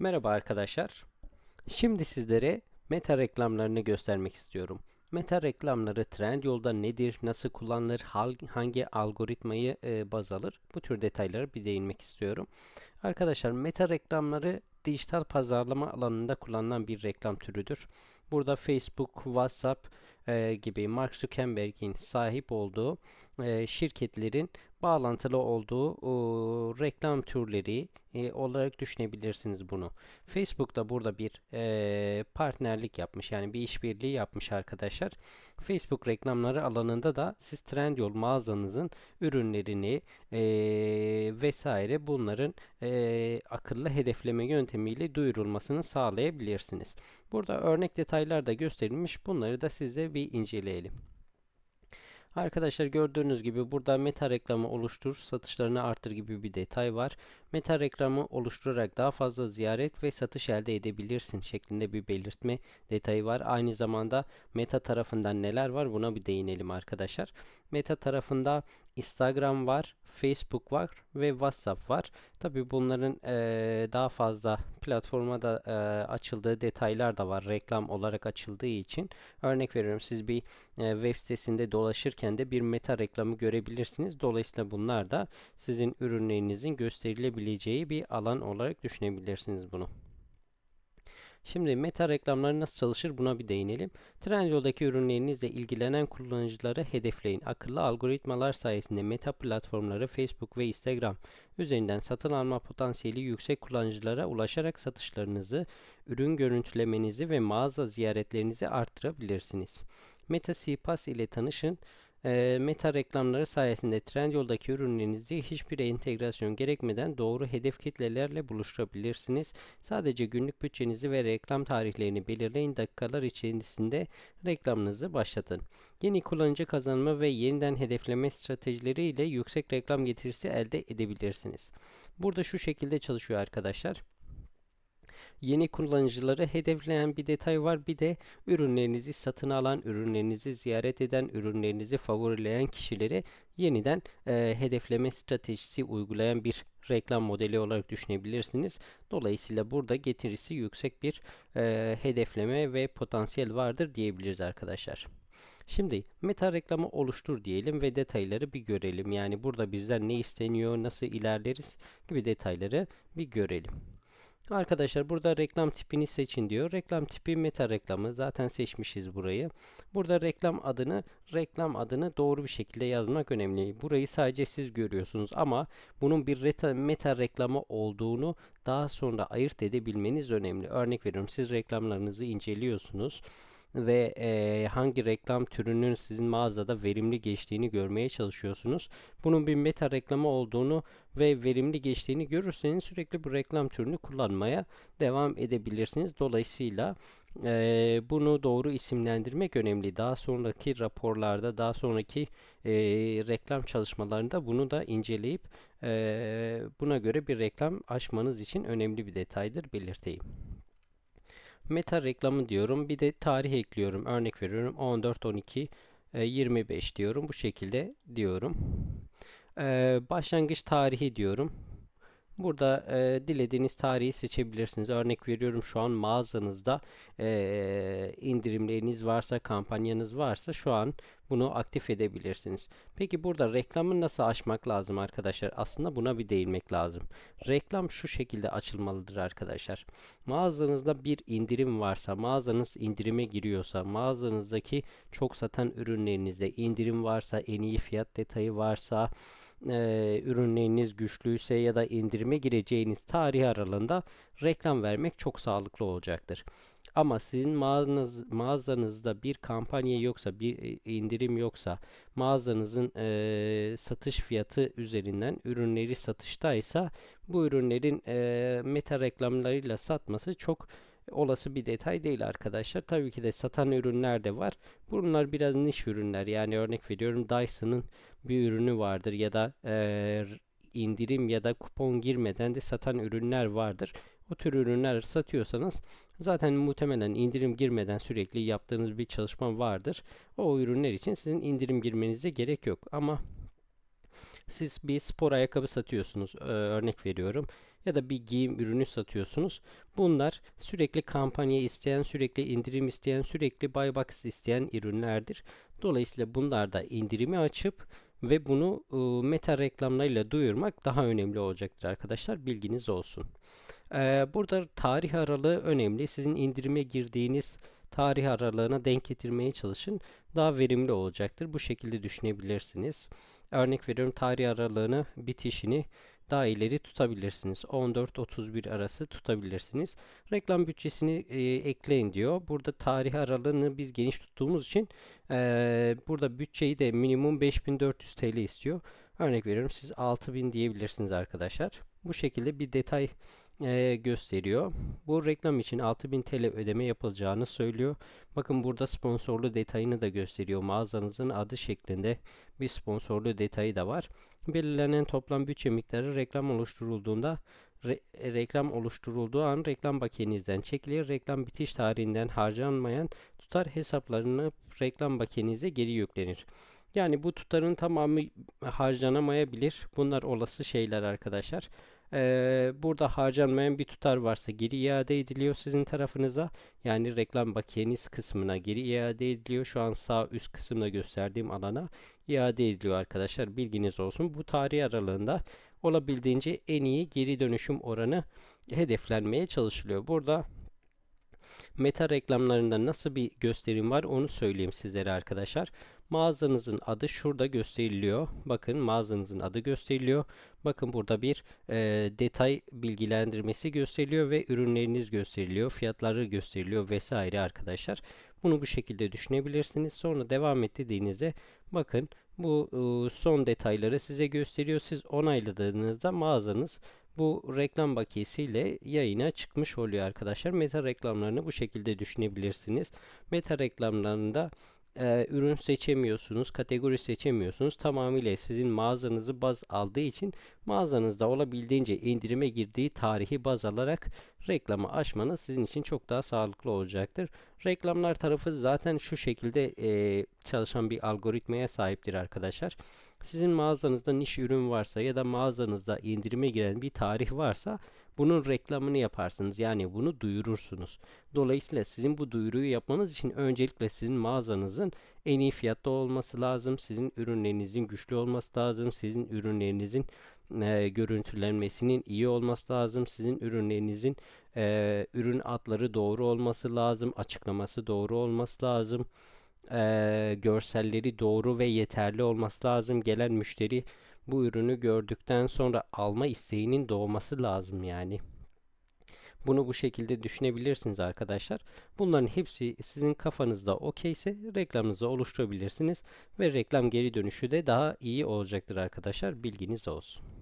Merhaba arkadaşlar. Şimdi sizlere meta reklamlarını göstermek istiyorum. Meta reklamları Trendyol'da nedir, nasıl kullanılır, hangi algoritmayı e, baz alır? Bu tür detaylara bir değinmek istiyorum. Arkadaşlar meta reklamları dijital pazarlama alanında kullanılan bir reklam türüdür. Burada Facebook, WhatsApp e, gibi Mark Zuckerberg'in sahip olduğu e, şirketlerin bağlantılı olduğu reklam türleri e, olarak düşünebilirsiniz bunu. Facebook da burada bir e, partnerlik yapmış yani bir işbirliği yapmış arkadaşlar. Facebook reklamları alanında da siz Trendyol mağazanızın ürünlerini vesaire bunların akıllı hedefleme yöntemiyle duyurulmasını sağlayabilirsiniz. Burada örnek detaylar da gösterilmiş. Bunları da size bir inceleyelim. Arkadaşlar gördüğünüz gibi burada meta reklamı oluştur, satışlarını artır gibi bir detay var. Meta reklamı oluşturarak daha fazla ziyaret ve satış elde edebilirsin şeklinde bir belirtme detayı var. Aynı zamanda meta tarafından neler var buna bir değinelim arkadaşlar. Meta tarafında Instagram var, Facebook var ve WhatsApp var. Tabi bunların e, daha fazla platforma da e, açıldığı detaylar da var. Reklam olarak açıldığı için. Örnek veriyorum siz bir e, web sitesinde dolaşırken de bir meta reklamı görebilirsiniz. Dolayısıyla bunlar da sizin ürünlerinizin gösterilebileceği bir alan olarak düşünebilirsiniz bunu. Şimdi meta reklamları nasıl çalışır buna bir değinelim. Trendyol'daki ürünlerinizle ilgilenen kullanıcıları hedefleyin. Akıllı algoritmalar sayesinde meta platformları Facebook ve Instagram üzerinden satın alma potansiyeli yüksek kullanıcılara ulaşarak satışlarınızı, ürün görüntülemenizi ve mağaza ziyaretlerinizi arttırabilirsiniz. Meta CPAS ile tanışın e, meta reklamları sayesinde Trendyol'daki ürünlerinizi hiçbir entegrasyon gerekmeden doğru hedef kitlelerle buluşturabilirsiniz. Sadece günlük bütçenizi ve reklam tarihlerini belirleyin dakikalar içerisinde reklamınızı başlatın. Yeni kullanıcı kazanma ve yeniden hedefleme stratejileri ile yüksek reklam getirisi elde edebilirsiniz. Burada şu şekilde çalışıyor arkadaşlar yeni kullanıcıları hedefleyen bir detay var. Bir de ürünlerinizi satın alan, ürünlerinizi ziyaret eden, ürünlerinizi favorileyen kişileri yeniden e, hedefleme stratejisi uygulayan bir reklam modeli olarak düşünebilirsiniz. Dolayısıyla burada getirisi yüksek bir e, hedefleme ve potansiyel vardır diyebiliriz arkadaşlar. Şimdi meta reklamı oluştur diyelim ve detayları bir görelim. Yani burada bizden ne isteniyor, nasıl ilerleriz gibi detayları bir görelim. Arkadaşlar burada reklam tipini seçin diyor. Reklam tipi meta reklamı. Zaten seçmişiz burayı. Burada reklam adını reklam adını doğru bir şekilde yazmak önemli. Burayı sadece siz görüyorsunuz ama bunun bir meta reklamı olduğunu daha sonra ayırt edebilmeniz önemli. Örnek veriyorum siz reklamlarınızı inceliyorsunuz ve e, hangi reklam türünün sizin mağazada verimli geçtiğini görmeye çalışıyorsunuz. Bunun bir meta reklamı olduğunu ve verimli geçtiğini görürseniz sürekli bu reklam türünü kullanmaya devam edebilirsiniz. Dolayısıyla e, bunu doğru isimlendirmek önemli. Daha sonraki raporlarda, daha sonraki e, reklam çalışmalarında bunu da inceleyip e, buna göre bir reklam açmanız için önemli bir detaydır belirteyim. Meta reklamı diyorum. Bir de tarih ekliyorum. Örnek veriyorum 14 12 25 diyorum. Bu şekilde diyorum. Ee, başlangıç tarihi diyorum. Burada e, dilediğiniz tarihi seçebilirsiniz. Örnek veriyorum şu an mağazanızda e, indirimleriniz varsa, kampanyanız varsa şu an bunu aktif edebilirsiniz. Peki burada reklamı nasıl açmak lazım arkadaşlar? Aslında buna bir değinmek lazım. Reklam şu şekilde açılmalıdır arkadaşlar. Mağazanızda bir indirim varsa, mağazanız indirime giriyorsa, mağazanızdaki çok satan ürünlerinizde indirim varsa, en iyi fiyat detayı varsa, e, ürünleriniz güçlüyse ya da indirime gireceğiniz tarih aralığında reklam vermek çok sağlıklı olacaktır. Ama sizin mağazanız, mağazanızda bir kampanya yoksa, bir e, indirim yoksa, mağazanızın e, satış fiyatı üzerinden ürünleri satıştaysa bu ürünlerin e, meta reklamlarıyla satması çok olası bir detay değil arkadaşlar. Tabii ki de satan ürünler de var. Bunlar biraz niş ürünler. Yani örnek veriyorum Dyson'ın bir ürünü vardır ya da e, indirim ya da kupon girmeden de satan ürünler vardır. O tür ürünler satıyorsanız zaten muhtemelen indirim girmeden sürekli yaptığınız bir çalışma vardır. O ürünler için sizin indirim girmenize gerek yok. Ama siz bir spor ayakkabı satıyorsunuz. Ee, örnek veriyorum. Ya da bir giyim ürünü satıyorsunuz. Bunlar sürekli kampanya isteyen, sürekli indirim isteyen, sürekli buy box isteyen ürünlerdir. Dolayısıyla bunlarda indirimi açıp ve bunu e, meta reklamlarıyla duyurmak daha önemli olacaktır arkadaşlar. Bilginiz olsun. E, burada tarih aralığı önemli. Sizin indirime girdiğiniz tarih aralığına denk getirmeye çalışın. Daha verimli olacaktır. Bu şekilde düşünebilirsiniz. Örnek veriyorum tarih aralığını bitişini daha ileri tutabilirsiniz. 14-31 arası tutabilirsiniz. Reklam bütçesini e, ekleyin diyor. Burada tarih aralığını biz geniş tuttuğumuz için e, burada bütçeyi de minimum 5400 TL istiyor. Örnek veriyorum siz 6000 diyebilirsiniz arkadaşlar. Bu şekilde bir detay e, gösteriyor. Bu reklam için 6000 TL ödeme yapılacağını söylüyor. Bakın burada sponsorlu detayını da gösteriyor. Mağazanızın adı şeklinde bir sponsorlu detayı da var. Belirlenen toplam bütçe miktarı reklam oluşturulduğunda re reklam oluşturulduğu an reklam bakiyenizden çekilir. Reklam bitiş tarihinden harcanmayan tutar hesaplarını reklam bakiyenize geri yüklenir. Yani bu tutarın tamamı harcanamayabilir. Bunlar olası şeyler arkadaşlar. Burada harcanmayan bir tutar varsa geri iade ediliyor sizin tarafınıza. Yani reklam bakiyeniz kısmına geri iade ediliyor. Şu an sağ üst kısımda gösterdiğim alana iade ediliyor arkadaşlar. Bilginiz olsun. Bu tarih aralığında olabildiğince en iyi geri dönüşüm oranı hedeflenmeye çalışılıyor. Burada meta reklamlarında nasıl bir gösterim var onu söyleyeyim sizlere arkadaşlar. Mağazanızın adı şurada gösteriliyor. Bakın mağazanızın adı gösteriliyor. Bakın burada bir e, detay bilgilendirmesi gösteriliyor ve ürünleriniz gösteriliyor. Fiyatları gösteriliyor vesaire arkadaşlar. Bunu bu şekilde düşünebilirsiniz. Sonra devam et dediğinizde bakın bu e, son detayları size gösteriyor. Siz onayladığınızda mağazanız bu reklam bakiyesiyle yayına çıkmış oluyor arkadaşlar. Meta reklamlarını bu şekilde düşünebilirsiniz. Meta reklamlarında e, ürün seçemiyorsunuz, kategori seçemiyorsunuz. Tamamıyla sizin mağazanızı baz aldığı için mağazanızda olabildiğince indirime girdiği tarihi baz alarak reklamı açmanız sizin için çok daha sağlıklı olacaktır. Reklamlar tarafı zaten şu şekilde e, çalışan bir algoritmaya sahiptir arkadaşlar. Sizin mağazanızda niş ürün varsa ya da mağazanızda indirime giren bir tarih varsa bunun reklamını yaparsınız. Yani bunu duyurursunuz. Dolayısıyla sizin bu duyuruyu yapmanız için öncelikle sizin mağazanızın en iyi fiyatta olması lazım. Sizin ürünlerinizin güçlü olması lazım. Sizin ürünlerinizin e, görüntülenmesinin iyi olması lazım. Sizin ürünlerinizin e, ürün adları doğru olması lazım. Açıklaması doğru olması lazım. E, görselleri doğru ve yeterli olması lazım. Gelen müşteri bu ürünü gördükten sonra alma isteğinin doğması lazım yani. Bunu bu şekilde düşünebilirsiniz arkadaşlar. Bunların hepsi sizin kafanızda okeyse reklamınızı oluşturabilirsiniz ve reklam geri dönüşü de daha iyi olacaktır arkadaşlar. Bilginiz olsun.